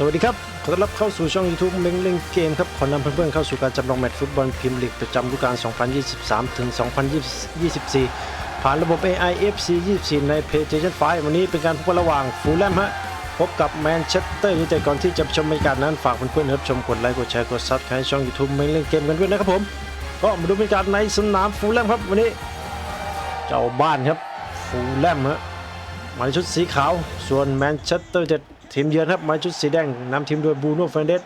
สวัสดีครับ ขอต้อนรับเข้าสู่ช่อง YouTube เม้งเล่นเกมครับ ขอนำเพื่อนๆเข้าสู่การจำลองแมตช์ฟุตบอลพรีเมียร์ลีกประจำฤดูกาล 2023 ถึง 2024 ผ่านระบบ AI FC 24 ใน PlayStation 5 วันนี้เป็นการพบกันระหว่างฟูลแลมฮะ พบกับแมนเชสเตอร์ยูไนเต็ดก่อนที่จะชมบรรยากาศนั้น ฝากเพื่อนๆรับชมกดไลค์ กดแชร์ กดซับสไครต์ช่อง YouTube เม้งเล่นเกมกันด้วยนะครับผม ก็มาดูบรรยากาศในสนามฟูลแลมครับวันนี้ เจ้าบ้านครับฟูลแลมฮะมาในชุดสีขาว ส่วนแมนเชสเตอร์เจ็ด ทีมเยือนครับมาชุดสีแดงนำทีมโดยบูโน่เฟรนเดส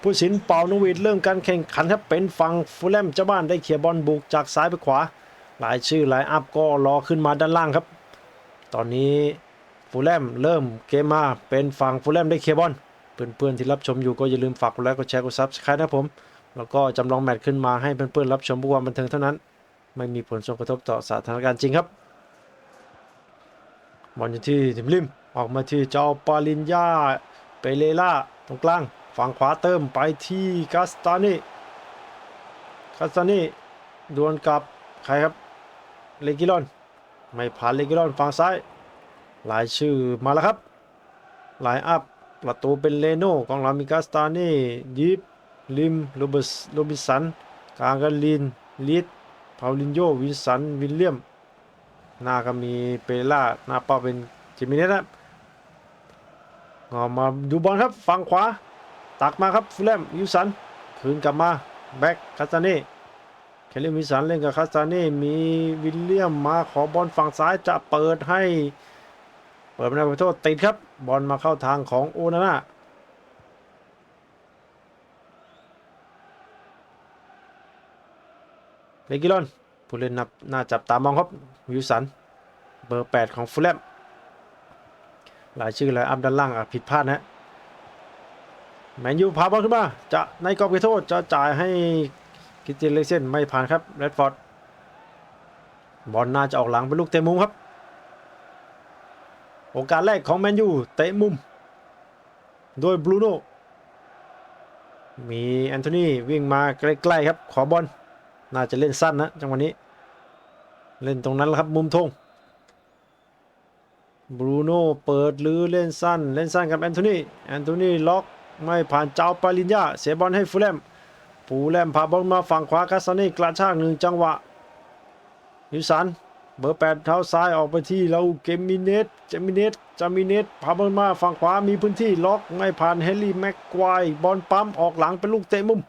ผู้สินเป่านวีดเริ่มการแข่งขันครับเป็นฝั่งฟูลแลมเจ้าบ้านได้เขี่ยบอลบุกจากซ้ายไปขวา หลายชื่อหลายอัพก็รอขึ้นมาด้านล่างครับ ตอนนี้ฟูลแลมเริ่มเกมมาเป็นฝั่งฟูลแลมได้เคลียบอลเพื่อนๆที่รับชมอยู่ก็อย่าลืมฝากกดไลค์กดแชร์กดซับสไครต์นะผม แล้วก็จำลองแมตช์ขึ้นมาให้เพื่อนๆรับชมเพื่อความบันเทิงเท่านั้น ไม่มีผลส่งกระทบต่อสถานการณ์จริงครับบอลอยู่ที่ทิมริม ออกมาที่เจ้าปาลินยาเปเลล่าตรงกลางฝั่งขวาเติมไปที่กาสตานีกาสตานีดวลกับใครครับเลกิลอน ไม่ผ่านเลกิลอนฝั่งซ้าย หลายชื่อมาแล้วครับ หลายอัพประตูเป็นเลโน่กองหลังมีกาสตานียิปลิมโรเบสโรบิสันกางกันลินลิดพาวลินโยวินสันวิลเลียม หน้าก็มีเปล่าหน้าเป้าเป็นจิมิเนสครั บงอมาดูบอลครับฝั่งขวา ตักมาครับฟูลแลมยูสันคืนกลับมาแบ็กคาสตาเน่เคลลี่วิสันเล่นกับคาสตาเน่มีวิลเลียมมาขอบอลฝั่งซ้ายจะเปิดให้ เปิดมาในประตูติดครับ บอลมาเข้าทางของโอนาน่าเลกิลอนผู้เล่นนับน่าจับตามองครับวิลสัน เบอร์ 8 ของฟูลแลม หลายชื่อหลายอัพด้านล่างอาจผิดพลาดนะแมนยูพาบอลขึ้นมา จะในกรอบเขตโทษจะจ่ายให้คิตตินเลเซนไม่ผ่านครับแรดฟอร์ดบอลน่าจะออกหลังเป็นลูกเตะมุมครับ โอกาสแรกของแมนยูเตะมุม โดยบรูโน่มีแอนโทนีวิ่งมาใกล้ๆครับ ขอบอลน่าจะเล่นสั้นนะจังหวะนี้ เล่นตรงนั้นแล้วครับมุมธง บรูโน่เปิดหรือเล่นสั้น เล่นสั้นกับแอนโทนีแอนโทนีล็อกไม่ผ่านเจ้าปาลินยาเสียบอลให้ฟูลแลมฟูแลมพาบอลมาฝั่งขวาคาสานีกระชากหนึ่งจังหวะยูสันเบอร์แปดเท้าซ้ายออกไปที่เราเกมิเนตเจมิเนตจามิเนตพาบอลมาฝั่งขวามีพื้นที่ล็อกไม่ผ่านเฮลี่แม็กควายบอลปั๊มออกหลังเป็นลูกเตะมุม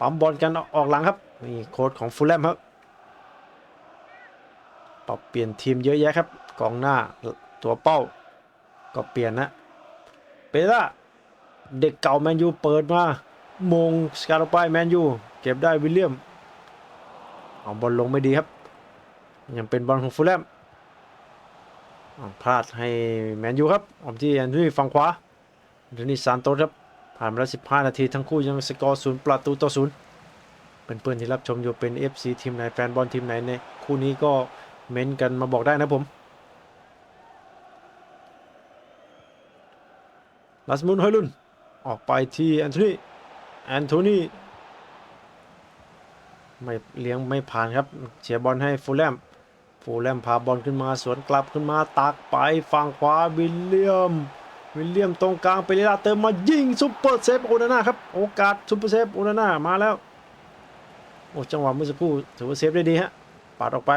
ปั๊มบอลกันออกหลังครับนี่โค้ดของฟูลแลมครับปรับเปลี่ยนทีมเยอะแยะครับ กองหน้าตัวเป้า ก็เปลี่ยนนะเปล่าเด็กเก่าแมนยูเปิดมามงสกาโรไปแมนยูเก็บได้วิลเลียมเอาบอลลงไม่ดีครับ ยังเป็นบอลของฟูลแลมพลาดให้แมนยูครับออกที่แอนโทนีฝั่งขวาแอนโทนีซานโตสครับผ่านมาแล้ว15 นาทีทั้งคู่ยังสกอร์ศูนย์ประตูต่อศูนย์เพื่อนๆที่รับชมอยู่เป็น FC ทีมไหนแฟนบอลทีมไหนในคู่นี้ก็เม้นกันมาบอกได้นะผม ลาสมุนฮอยลุน ออกไปที่แอนโทนีแอนโทนีไม่เลี้ยงไม่ผ่านครับเสียบอลให้ฟูลแลมฟูลแลมพาบอลขึ้นมาสวนกลับขึ้นมาตักไปฝั่งขวาวิลเลียม วิลเลียมตรงกลางไปเลลาเติมมายิงซุปเปอร์เซฟโอนาน่าครับโอกาสซุปเปอร์เซฟโอนาน่ามาแล้วโอ้จังหวะเมื่อสักครู่ถือว่าเซฟได้ดีฮะปาดออกไป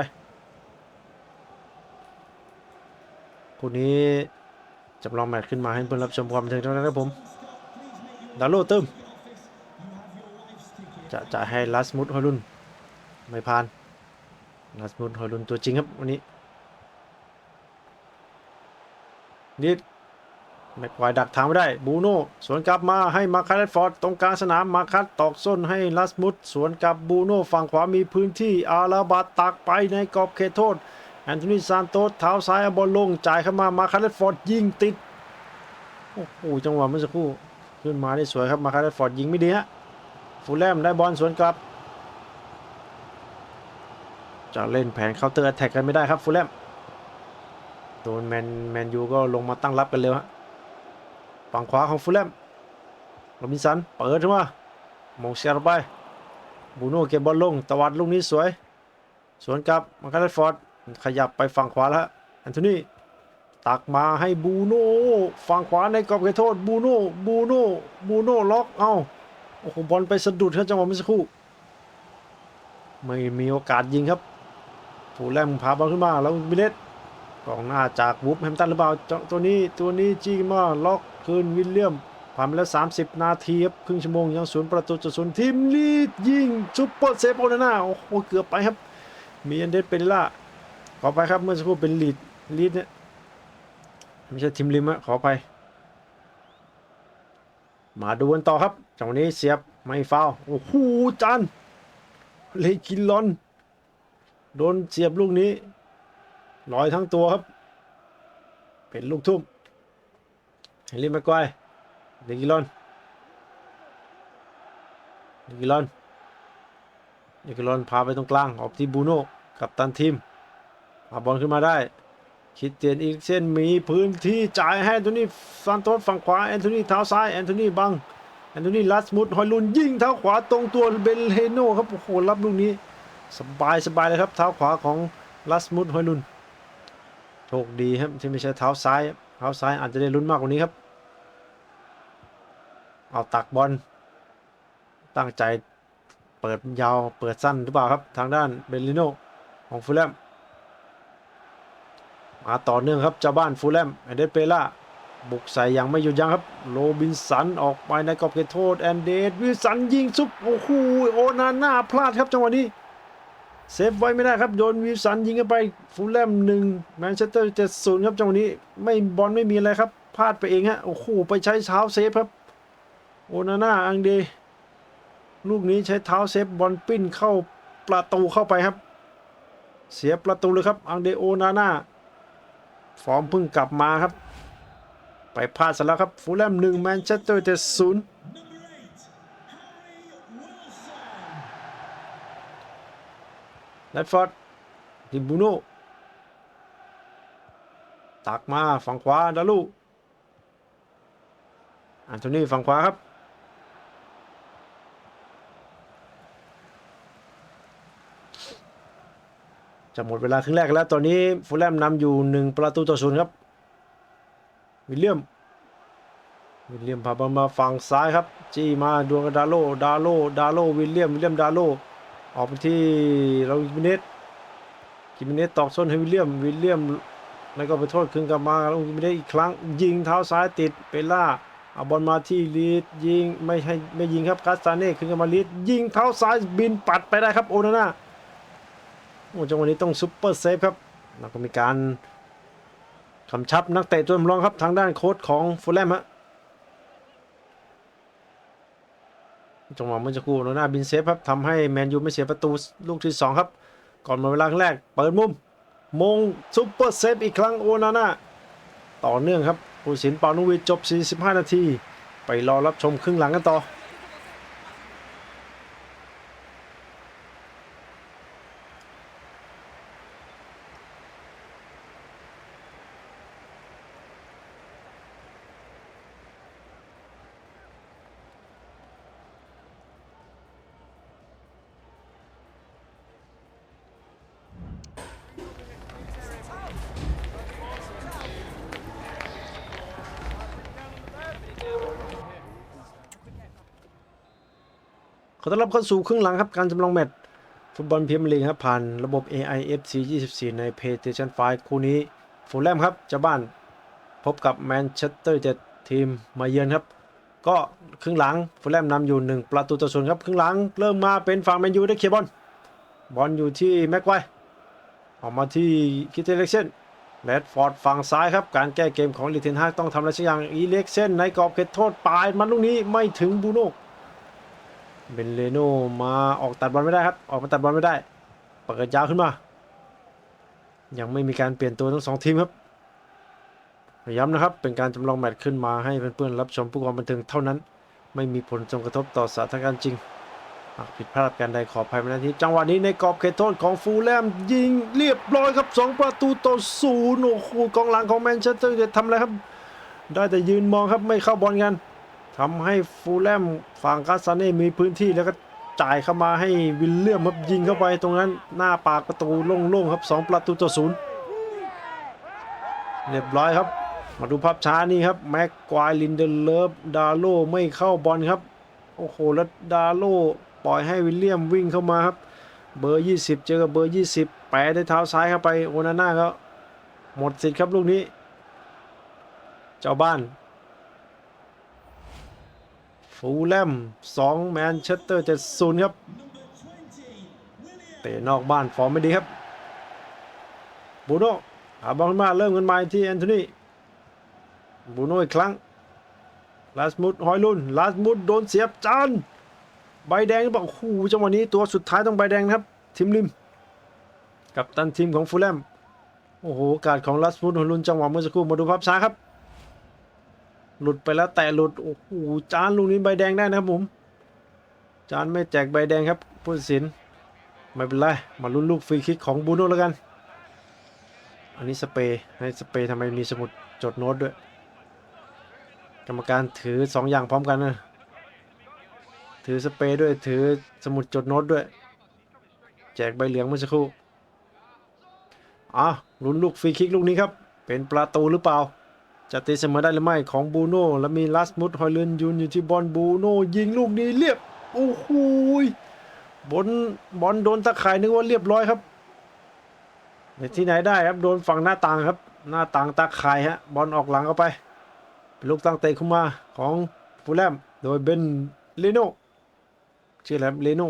คู่นี้ จำลองแมตช์ขึ้นมาให้เพื่อนรับชมความเทิงเท่านั้นครับผม ดาโลติมจะจะให้ลัสมุดฮอยลุนไม่ผ่านลัสมุดฮอยลุนตัวจริงครับวันนี้นิดแม็กควายดักทางไม่ได้ บูโน่สวนกลับมาให้มาคัตฟอร์ดตรงกลางสนามมาคัตตอกส้นให้ลัสมุดสวนกลับบูโน่ฝั่งขวามีพื้นที่อาราบาตักไปในกรอบเขตโทษ แอนโทนีซานโตสเท้าซ้ายบอลลงจ่ายเข้ามามาคัตฟอร์ดยิงติด โอ้โหจังหวะเมื่อสักครู่ขึ้นมาได้สวยครับมาคัตฟอร์ดยิงไม่ดีฮะฟูลแลมได้บอลสวนกลับจะเล่นแผนเคาน์เตอร์แท็กกันไม่ได้ครับฟูลแลมโดนแมนแมนยูก็ลงมาตั้งรับกันเร็วฮะฝั่งขวาของฟูลแลมโรบินสันเปิดขึ้นมามงเสียร์ไปบูโน่เก็บบอลลงตวัดลูกนี้สวย สวนกลับมาคัตฟอร์ด ขยับไปฝั่งขวาแล้วแอนโทนีตักมาให้บูโน่ฝั่งขวาในกรอบเขตโทษบูโน่บูโน่บูโน่ล็อกเอาโอ้โหบอลไปสะดุดครับจังหวะเมื่อสักครู่ไม่มีโอกาสยิงครับฟูลแลมพาบอลขึ้นมาแล้ววิเนตกองหน้าจากวูฟแฮมตันหรือเปล่าตัวนี้ตัวนี้จีมาล็อกคืนวิลเลียมผ่านไปแล้ว 30 นาทีครับครึ่งชั่วโมงยังศูนย์ประตูจุดศูนย์ทีมลีดยิงซุปเปอร์เซฟโอนาน่าโอ้โหเกือบไปครับมีอันเดสเปเรล่า ขอไปครับเมื่อสักครู่เป็นลีดลีดเนี่ยไม่ใช่ทีมริมอะขอไป มาดูกันต่อครับจังหวะนี้เสียบไม่ฟาวโอ้โหจานเลกินลอน โดนเสียบลูกนี้ลอยทั้งตัวครับ เป็นลูกทุ่มเฮนรี่แม็กวายเลกิลอนเลกิลอนเลกิลอนพาไปตรงกลางออกที่บูโน่กับตันทีม พาบอลขึ้นมาได้ คิดเตียนอีกเส้นมีพื้นที่จ่ายให้แอนโทนีซานโตสฝั่งขวาแอนโทนีเท้าซ้ายแอนโทนีบังแอนโทนีลัสมุดฮอยลุนยิงเท้าขวาตรงตัวเบลเฮโนครับโอ้โหรับลูกนี้สบายสบายเลยครับเท้าขวาของลัสมุดฮอยลุนโชคดีครับที่ไม่ใช่เท้าซ้ายเท้าซ้ายอาจจะได้ลุ้นมากกว่านี้ครับ เอาตักบอลตั้งใจเปิดยาวเปิดสั้นหรือเปล่าครับ ทางด้านเบลลิโนของฟูลแลม มาต่อเนื่องครับเจ้าบ้านฟูลแลมแอนเดรสเปล่าบุกใส่อย่างไม่หยุดยั้งครับ โรบินสันออกไปในกรอบเขตโทษแอนเดสวิสันยิงซุปโอ้โหโอนาน่าพลาดครับจังหวะนี้เซฟไว้ไม่ได้ครับโดนวิสันยิงเข้าไปฟูลแลมหนึ่งแมนเชสเตอร์เจ็ดศูนย์ครับจังหวะนี้ไม่บอลไม่มีอะไรครับพลาดไปเองฮะโอ้โหไปใช้เท้าเซฟครับ โอนาน่าอังเดลูกนี้ใช้เท้าเซฟบอลปิ้นเข้าประตูเข้าไปครับ เสียประตูเลยครับอังเดโอนาน่า ฟอร์มเพิ่งกลับมาครับ ไปพลาดซะแล้วครับฟูลแลมหนึ่งแมนเชสเตอร์เจ็ดศูนย์แรดฟอร์ดดิบูโนตักมาฝั่งขวาดาลูอันโทนี่ฝั่งขวาครับ จะหมดเวลาครึ่งแรกแล้วตอนนี้ฟูลแลมนำอยู่หนึ่งประตูต่อศูนย์ครับวิลเลียมวิลเลียมพาบอลมาฝั่งซ้ายครับ จี้มาดวงกับดาโลดาโลดาโลวิลเลียมวิลเลียมดาโลออกไปที่เรากิมิเนสกิมิเนสตอกส้นให้วิลเลียมวิลเลียมแล้วก็ไปโทษคืนกลับมาแล้วกิมิเนสอีกครั้ง ยิงเท้าซ้ายติดเปล่าเอาบอลมาที่ลีดยิงไม่ให้ไม่ยิงครับคาสตาเน่ขึ้นกับมาลีดยิงเท้าซ้ายบินปัดไปได้ครับโอนาน่า โอ้จังหวะนี้ต้องซุปเปอร์เซฟครับแล้วก็มีการกำชับนักเตะตัวสำรองครับทางด้านโค้ชของฟูลแลมฮะจังหวะเมื่อสักครู่โนน่าบินเซฟครับทำให้แมนยูไม่เสียประตูลูกที่ 2 ครับ ก่อนหมดเวลาครั้งแรก เปิดมุม มงซุปเปอร์เซฟอีกครั้งโอนาน่าต่อเนื่องครับผู้สินปานุวิทจบ 45 นาที ไปรอรับชมครึ่งหลังกันต่อ ขอต้อนรับเข้าสู่ครึ่งหลังครับการจำลองแมตช์ฟุตบอลพรีเมียร์ลีกครับผ่านระบบ AIFC 24 ใน PlayStation 5 คู่นี้ฟูลแลมครับเจ้าบ้านพบกับแมนเชสเตอร์เจ็ดทีมมาเยือนครับ ก็ครึ่งหลังฟูลแลมนำอยู่ 1 ประตูต่อศูนย์ครับครึ่งหลังเริ่มมาเป็นฝั่งแมนยูได้เคลียร์บอลบอลอยู่ที่แม็กไวออกมาที่คิเทเล็กเซนแรดฟอร์ดฝั่งซ้ายครับ การแก้เกมของลิเทนฮากต้องทำอะไรสักอย่างอีเล็กเซนในกรอบเขตโทษปลายมันลูกนี้ไม่ถึงบูโน เบนเลโนมาออกตัดบอลไม่ได้ครับ ออกมาตัดบอลไม่ได้ เปิดยาวขึ้นมา ยังไม่มีการเปลี่ยนตัวทั้งสองทีมครับย้ำนะครับ เป็นการจำลองแมตช์ขึ้นมาให้เพื่อนๆรับชมผู้ความบันเทิงเท่านั้น ไม่มีผลส่งกระทบต่อสถานการณ์จริงหากผิดพลาดการใดขออภัยมาณที่จังหวะนี้ในกรอบเขตโทษของฟูลแลมยิงเรียบร้อยครับ 2 ประตูต่อศูนย์โอ้โหกองหลังของแมนเชสเตอร์จะทำอะไรครับ ได้แต่ยืนมองครับไม่เข้าบอลกัน ทำให้ฟูลแลมฝั่งคาสซาเน่มีพื้นที่แล้วก็จ่ายเข้ามาให้วิลเลียมครับยิงเข้าไปตรงนั้นหน้าปากประตูโล่งๆครับ2ประตูต่อศูนย์เรียบร้อยครับ มาดูภาพช้านี่ครับแม็กควายลินเดเลฟดาโลไม่เข้าบอลครับ โอ้โหแล้วดาโลปล่อยให้วิลเลียมวิ่งเข้ามาครับ เบอร์ 20 เจอกับเบอร์ 20 แปะด้วยเท้าซ้ายเข้าไปโอนาน่าก็หมดสิทธิ์ครับลูกนี้ เจ้าบ้าน ฟูลแลม2แมนเชสเตอร์70ครับ เตะนอกบ้านฟอร์มไม่ดีครับบูโน่หาบอลมาเริ่มกันใหม่ที่แอนโทนีบูโน่อีกครั้งลาสมุดฮอยลุนลาสมุดโดนเสียบจานใบแดงบอกโอ้โหจังหวะนี้ตัวสุดท้ายต้องใบแดงนะครับ ทีมริม กับตันทีมของฟูลแลมโอ้โห การของลาสมุดฮอยลุนจังหวะเมื่อสักครู่มาดูภาพช้าครับ หลุดไปแล้วแต่หลุด โอ้โหจานลูกนี้ใบแดงได้นะครับผม จานไม่แจกใบแดงครับผู้ตัดสิน ไม่เป็นไร มาลุ้นลูกฟรีคิกของบูโน่แล้วกัน อันนี้สเปย์ในสเปย์ทำไมมีสมุดจดโน้ตด้วย กรรมการถือสองอย่างพร้อมกันนะถือสเปย์ด้วยถือสมุดจดโน้ตด้วย แจกใบเหลืองเมื่อสักครู่อะลุ้นลูกฟรีคิกลูกนี้ครับ เป็นประตูหรือเปล่า จะตีเสมอได้หรือไม่ของบูโน่แล้วมีลัสมุดฮอยเลนยืนอยู่ที่บอลบูโน่ยิงลูกนี้เรียบโอ้โหยบนบอลโดนตะข่ายนึกว่าเรียบร้อยครับที่ไหนได้ครับโดนฝั่งหน้าต่างครับ หน้าต่างตะข่ายฮะบอลออกหลังเข้าไปเป็นลูกตั้งเตะเข้ามาของฟูลแลมโดยเบนเลโนชื่ออะไรเลโน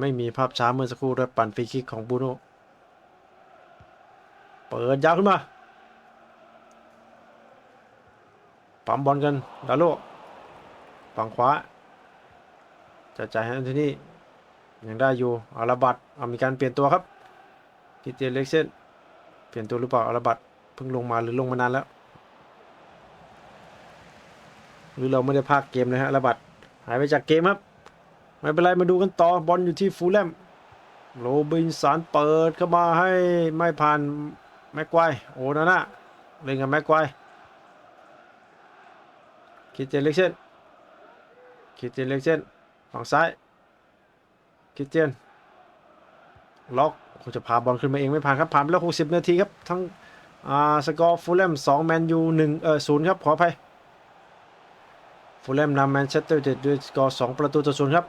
ไม่มีภาพช้าเมื่อสักครู่ด้วยปั่นฟรีคิกของบูโน่เปิดยาวขึ้นมา ปั๊มบอลกันดาโลฝั่งขวาจะจ่ายให้อันโทนี่ยังได้อยู่อาราบัตเอามีการเปลี่ยนตัวครับกิเตียนเล็กเส้นเปลี่ยนตัวหรือเปล่าอาราบัตเพิ่งลงมาหรือลงมานานแล้ว หรือเราไม่ได้พากเกมเลยฮะอาราบัตหายไปจากเกมครับไม่เป็นไรมาดูกันต่อบอลอยู่ที่ฟูลแลมโรบินสันเปิดเข้ามาให้ไม่ผ่านแม็กควายโอ้นาน่าเล่นกับแม็กควาย คิดเจนเล็กเส้นคิดเจนเล็กเส้นฝั่งซ้ายคริสเตียนล็อกคงจะพาบอลขึ้นมาเองไม่ผ่านครับผ่านไปแล้ว 60 นาทีครับ ทั้งอ่าสกอร์ฟูลแลม2แมนยู1เออ0ครับ ขออภัยฟูลแลมนำแมนเชสเตอร์เด็ดด้วยสกอร์2ประตูต่อ0ครับ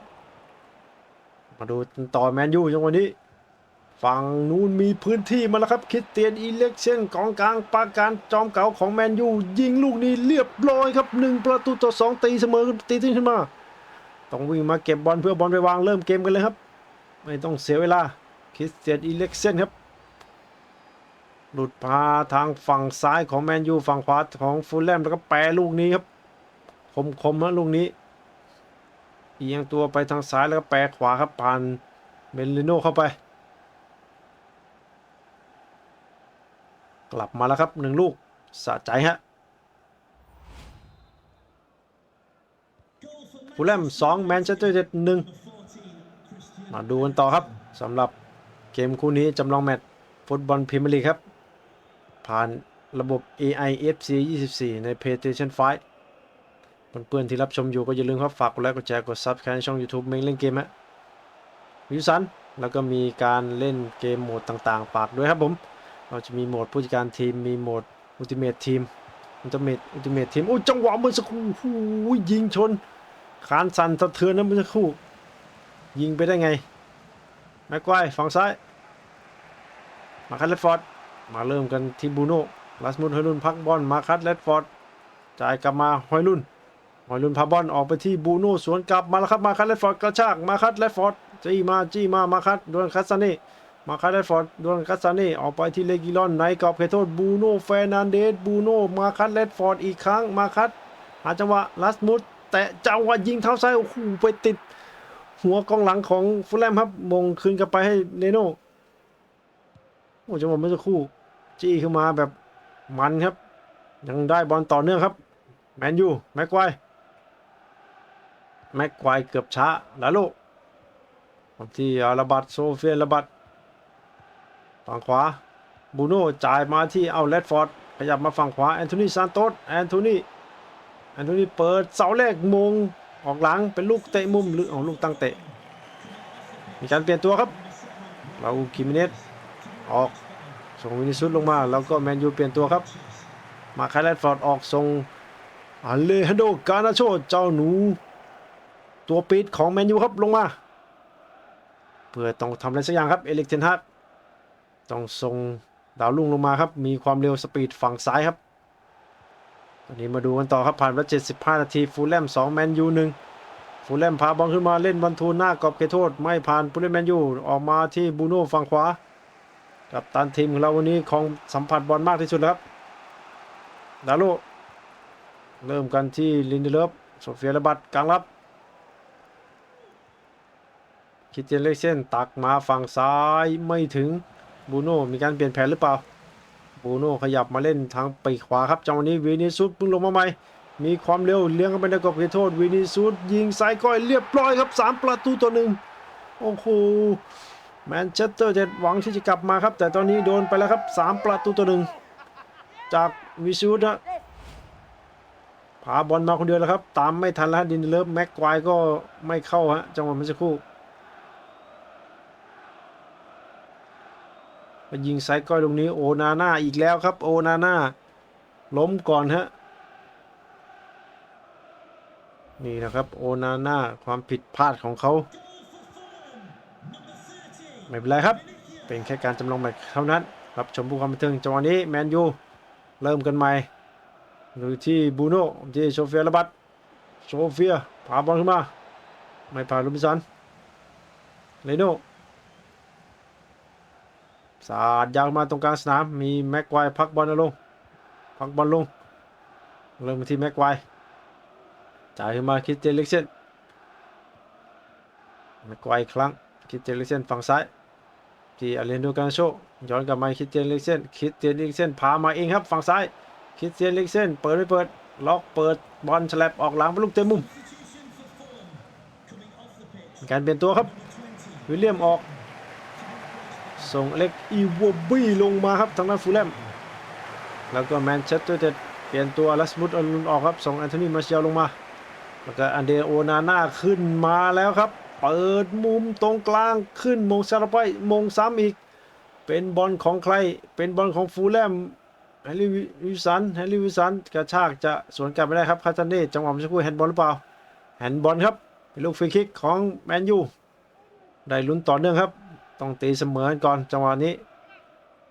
มาดูต่อแมนยูจังหวะนี้ ฝั่งนู้นมีพื้นที่มาแล้วครับ คิสเตียนอีเล็กเช่นกองกลางปาการจอมเก่าของแมนยู ยิงลูกนี้เรียบร้อยครับ 1 ประตูต่อ 2 ตีเสมอตีตื้นขึ้นมา ต้องวิ่งมาเก็บบอลเพื่อบอลไปวางเริ่มเกมกันเลยครับ ไม่ต้องเสียเวลา คิสเตียนอีเล็กเซนครับ หลุดพาทางฝั่งซ้ายของแมนยูฝั่งขวาของฟูลแลมแล้วก็แปรลูกนี้ครับ คมคมๆนะลูกนี้เอียงตัวไปทางซ้ายแล้วก็แปรขวาครับผ่านเบนลิโนเข้าไป กลับมาแล้วครับหนึ่งลูกสะใจฮะฟูลแลม2แมนเชสเตอร์เจ็ดหนึ่งมาดูกันต่อครับสำหรับเกมคู่นี้จำลองแมตช์ฟุตบอลพรีเมียร์ลีกครับ ผ่านระบบ AI FC 24 ใน PlayStation 5เพื่อนๆที่รับชมอยู่ก็อย่าลืมครับ ฝากกดไลค์กดแชร์กด Subscribe ในช่อง YouTube เมงเล่นเกมฮะวิวสัน แล้วก็มีการเล่นเกมโหมดต่างๆ ฝากด้วยครับผม เราจะมีโหมดผู้จัดการทีม มีโหมดอุลติเมททีมอุลติเมทอุลติเมททีม โอ้จังหวะเมื่อสักครู่โอ้โหยิงชน คานสั่นสะเทือนนะเมื่อสักครู่ ยิงไปได้ไงแม็กควายฝั่งซ้าย มาคัตเลดฟอร์ด มาเริ่มกันที่บูโน่ลาสมุนฮอยลุนพักบอล มาคัตเลดฟอร์ด จ่ายกลับมาฮอยลุนฮอยลุนพาบอลออกไปที่บูโน่สวนกลับมาแล้วครับ มาคัตเลดฟอร์ดกระชาก มาคัตเลดฟอร์ดจี้มาจี้มา มาคัตดวลคัสซานี่ มาคัตเลดฟอร์ดดวลคัสซานี่ออกไปที่เลกิลอนในกรอบเขตโทษบูโน่เฟร์นันเดสบูโน่มาคัตเลดฟอร์ดอีกครั้งมาคัตหาจังหวะลาสมุดแต่จังหวะยิงเท้าซ้ายโอ้โหไปติด หัวกองหลังของฟูลแลมครับมงคืนกลับไปให้เนโน่โอ้จังหวะเมื่อสักครู่ จี้ขึ้นมาแบบมันครับ ยังได้บอลต่อเนื่องครับ แมนยูแม็กควายแม็กควายเกือบช้าลาโลที่อาราบัตโซเฟียระบัต ฝั่งขวาบูโน่จ่ายมาที่เอาเลดฟอร์ดขยับมาฝั่งขวาแอนโทนีซานโตสแอนโทนีอันนี้เปิดเสาแรกมงออกหลังเป็นลูกเตะมุมหรือเอาลูกตั้งเตะ มีการเปลี่ยนตัวครับเราคิมิเนสออกส่งวินิซุสลงมา แล้วก็แมนยูเปลี่ยนตัวครับ มาคายแรดฟอร์ดออกส่งอาเลฮันโดกานาโชเจ้าหนู ตัวปีดของแมนยูครับลงมา เพื่อต้องทำอะไรสักอย่างครับ เอลิกเทนฮาก ต้องส่งดาวลุ่งลงมาครับ มีความเร็วสปีดฝั่งซ้ายครับตอนนี้มาดูกันต่อครับผ่านไป75 นาที ฟูลแลม2แมนยู1ฟูลแลมพาบอลขึ้นมาเล่นบอลทูนหน้ากรอบเขตโทษ ไม่ผ่านผู้เล่นแมนยูออกมาที่บูโน่ฝั่งขวา กับตันทีมของเราวันนี้ของสัมผัสบอลมากที่สุดครับดาโลเริ่มกันที่ลินเดเลฟโซเฟียระบัดกลางรับคิดเจนเลกเส้นตักมาฝั่งซ้ายไม่ถึง บูโน่มีการเปลี่ยนแผนหรือเปล่าบูโน่ขยับมาเล่นทางไปขวาครับจังหวะนี้วินิซุสเพิ่งลงมาใหม่ มีความเร็วเลี้ยงเข้าไปในกรอบเขตโทษวินิซุสยิงซ้ายก้อยเรียบร้อยครับ 3 ประตูต่อหนึ่งโอ้โหแมนเชสเตอร์จะหวังที่จะกลับมาครับ แต่ตอนนี้โดนไปแล้วครับ 3 ประตูต่อหนึ่งจากวิซุสนะพาบอลมาคนเดียวแล้วครับ ตามไม่ทันแล้วดินเลิฟแม็กควายก็ไม่เข้าฮะจังหวะเมื่อสักครู่ มายิงไซก้อยตรงนี้โอนาน่าอีกแล้วครับ โอนาน่าล้มก่อนฮะนี่นะครับโอนาน่าความผิดพลาดของเขาไม่เป็นไรครับ เป็นแค่การจำลองแมตช์เท่านั้นรับชมผู้ความบันเทิงจังหวะนี้แมนยูเริ่มกันใหม่ดูที่บูโน่ที่โซเฟียระบัดโซเฟียพาบอลขึ้นมา ไม่ผ่านลูบินสันเลโน่ สาดยาวมาตรงกลางสนาม มีแม็กไวร์พักบอลลง พักบอลลงเริ่มที่แม็กไวร์จ่ายขึ้นมาคิดเจลิกเซนแม็กไวร์อีกครั้งคิดเจลิกเซนฝั่งซ้ายที่อาเลนโดการโชย้อนกลับมาคิดเจลิกเซนคิดเจลิกเซนพามาเองครับฝั่งซ้ายคิดเจลิกเซนเปิดไม่เปิดล็อกเปิดบอลฉลับออกหลังไปลูกเต็มมุมการเปลี่ยนตัวครับวิลเลียมออก ส่งเล็กอีวอบี้ลงมาครับทางด้านฟูลแลมแล้วก็แมนเชสเตอร์จะเปลี่ยนตัวลัสมุดอลุนออกครับส่งแอนโทนีมาเชียลลงมา แล้วก็อันเดโอนาน่าขึ้นมาแล้วครับ เปิดมุมตรงกลางขึ้นมงซาราไปมงซ้ำอีก เป็นบอลของใคร เป็นบอลของฟูลแลมแฮร์รี่วิสันแฮร์รี่วิสันกระชากจะสวนกลับไม่ได้ครับคาตันเน่จังหวะมื่อสักครู่แฮนด์บอลหรือเปล่าแฮนด์บอลครับเป็นลูกฟรีคิกของแมนยูได้ลุ้นต่อเนื่องครับ ต้องตีเสมอก่อนจังหวะนี้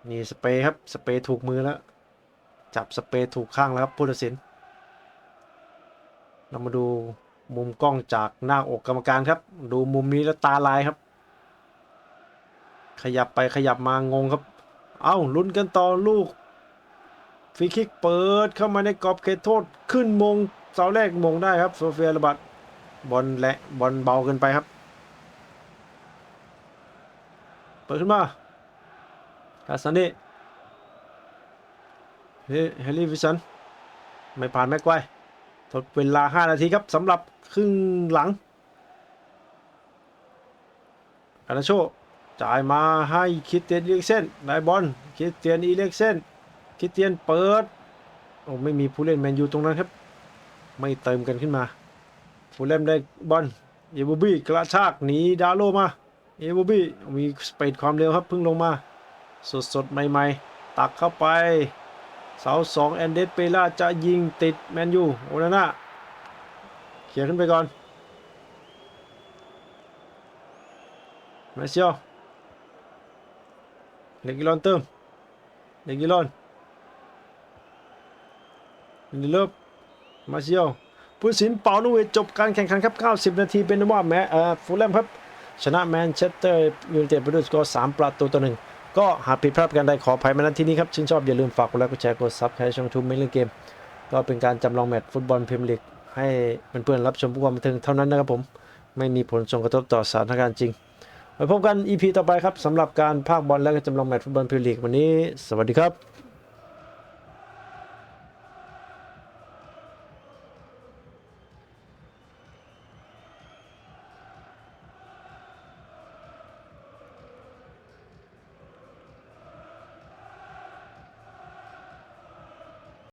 นี่สเปย์ครับสเปย์ถูกมือแล้ว จับสเปย์ถูกข้างแล้วครับผู้ตัดสิน เรามาดูมุมกล้องจากหน้าอกกรรมการครับ ดูมุมนี้แล้วตาลายครับ ขยับไปขยับมางงครับ เอ้าลุ้นกันต่อลูกฟรีคิกเปิดเข้ามาในกรอบเขตโทษขึ้นมงเสาแรกมงได้ครับโซเฟียระบัดบอลและบอลเบาเกินไปครับ เปิดขึ้นมาคาสันนี่เฮลิวิสันไม่ผ่านแม็กไวทดเวลา 5 นาทีครับสำหรับครึ่งหลังอานาโชจ่ายมาให้คิดเตียนอีเล็กเซนไดบอลคิดเตียนอีเล็กเซนคิดเตียนเปิดโอ้ไม่มีผู้เล่นแมนยูตรงนั้นครับ ไม่เติมกันขึ้นมาฟูลแลมได้บอลเยบูบี้กระชากหนีดาโลมา เอโบบี้มีสปีดความเร็วครับเพิ่งลงมา สดสดใหม่ๆ ตักเข้าไป เสาสองแอนเดสเปล่าจะยิงติดแมนยูโอนาน่าเขียร์ขึ้นไปก่อนมาเซียวเลกิลอนเติมเลกิลอนลินเลิฟมาเซียวผู้สินเป่านุเวจบการแข่งขันครับ 90 นาทีเป็นว่าแม้เอ่อฟูลแลมครับ ชนะแมนเชสเตอร์ยูไนเต็ดไปด้วยสกอร์3ประตูต่อหนึ่งก็หากผิดพลาดประกันใดขออภัยมาณที่นี้ครับชื่นชอบอย่าลืมฝากกดไลค์กดแชร์กดซับสไครต์ช่องทูไม่เล่นเกม ก็เป็นการจำลองแมตช์ฟุตบอลพรีเมียร์ลีกให้เพื่อนๆรับชมผู้ความบันเทิงเท่านั้นนะครับผมไม่มีผลส่งกระทบต่อสถานการณ์จริงไว้พบกัน EP ต่อไปครับสำหรับการพากย์บอลและก็จำลองแมตช์ฟุตบอลพรีเมียร์ลีกวันนี้ สวัสดีครับ